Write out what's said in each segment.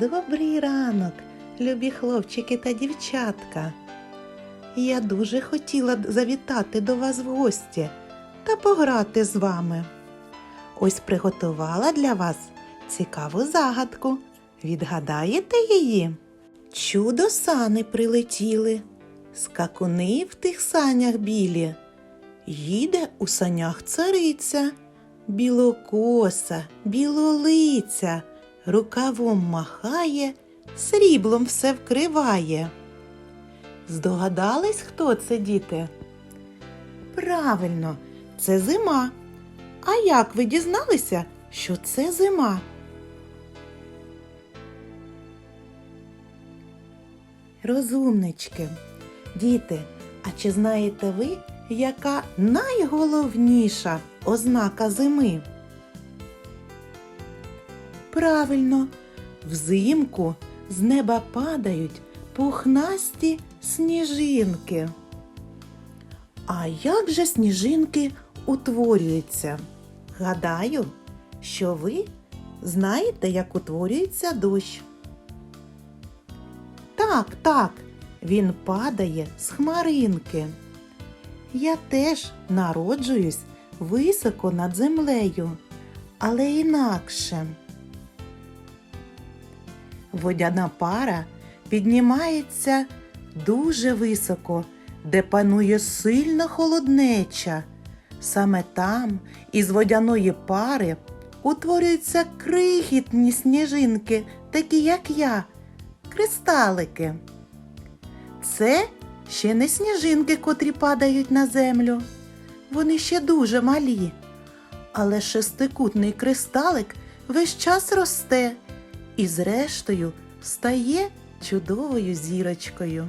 Добрий ранок, любі хлопчики та дівчатка. Я дуже хотіла завітати до вас в гості та пограти з вами. Ось приготувала для вас цікаву загадку. Відгадаєте її? Чудо сани прилетіли, скакуни в тих санях білі. Їде у санях цариця, білокоса, білолиця, рукавом махає, сріблом все вкриває. Здогадались, хто це, діти? Правильно, це зима. А як ви дізналися, що це зима? Розумнички, діти, а чи знаєте ви, яка найголовніша ознака зими? Правильно, взимку з неба падають пухнасті сніжинки. А як же сніжинки утворюються? Гадаю, що ви знаєте, як утворюється дощ. Так, так, він падає з хмаринки. Я теж народжуюсь високо над землею, але інакше. Водяна пара піднімається дуже високо, де панує сильна холоднеча. Саме там із водяної пари утворюються крихітні сніжинки, такі як я, кристалики. Це ще не сніжинки, котрі падають на землю. Вони ще дуже малі. Але шестикутний кристалик весь час росте і, зрештою, стає чудовою зірочкою.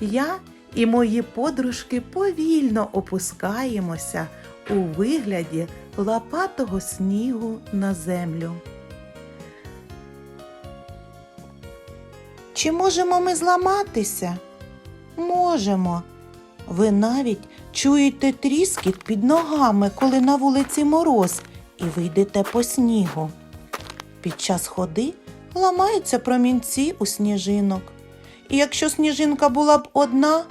Я і мої подружки повільно опускаємося у вигляді лопатого снігу на землю. Чи можемо ми зламатися? Можемо. Ви навіть чуєте тріскіт під ногами, коли на вулиці мороз, і ви йдете по снігу. Під час ходи ламаються промінці у сніжинок. І якщо сніжинка була б одна,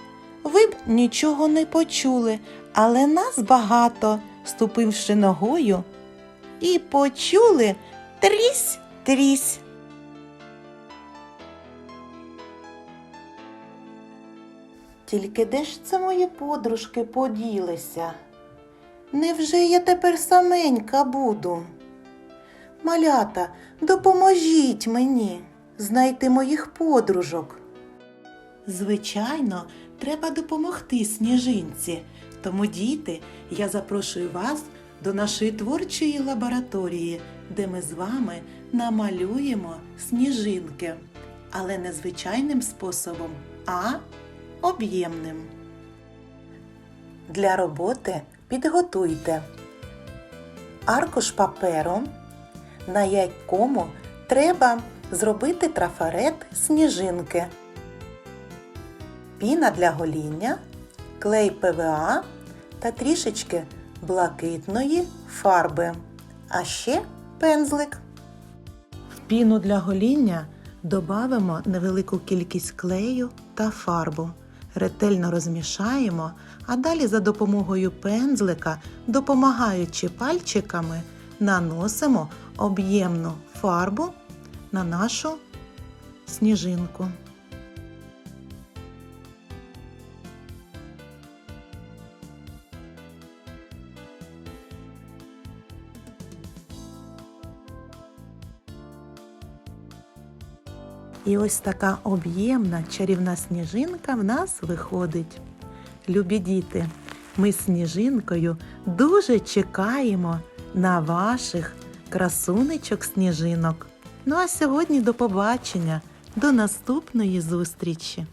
ви б нічого не почули, але нас багато, ступивши ногою, і почули трісь трісь. Тільки де ж це мої подружки поділися? Невже я тепер саменька буду? Малята, допоможіть мені знайти моїх подружок. Звичайно, треба допомогти сніжинці. Тому, діти, я запрошую вас до нашої творчої лабораторії, де ми з вами намалюємо сніжинки, але не звичайним способом, а об'ємним. Для роботи підготуйте аркуш паперу, на якому треба зробити трафарет сніжинки, піна для гоління, клей ПВА та трішечки блакитної фарби, а ще пензлик. В піну для гоління додамо невелику кількість клею та фарбу. Ретельно розмішаємо, а далі за допомогою пензлика, допомагаючи пальчиками, наносимо об'ємну фарбу на нашу сніжинку. І ось така об'ємна чарівна сніжинка в нас виходить. Любі діти, ми з сніжинкою дуже чекаємо на ваших красунечок сніжинок. Ну а сьогодні до побачення, до наступної зустрічі!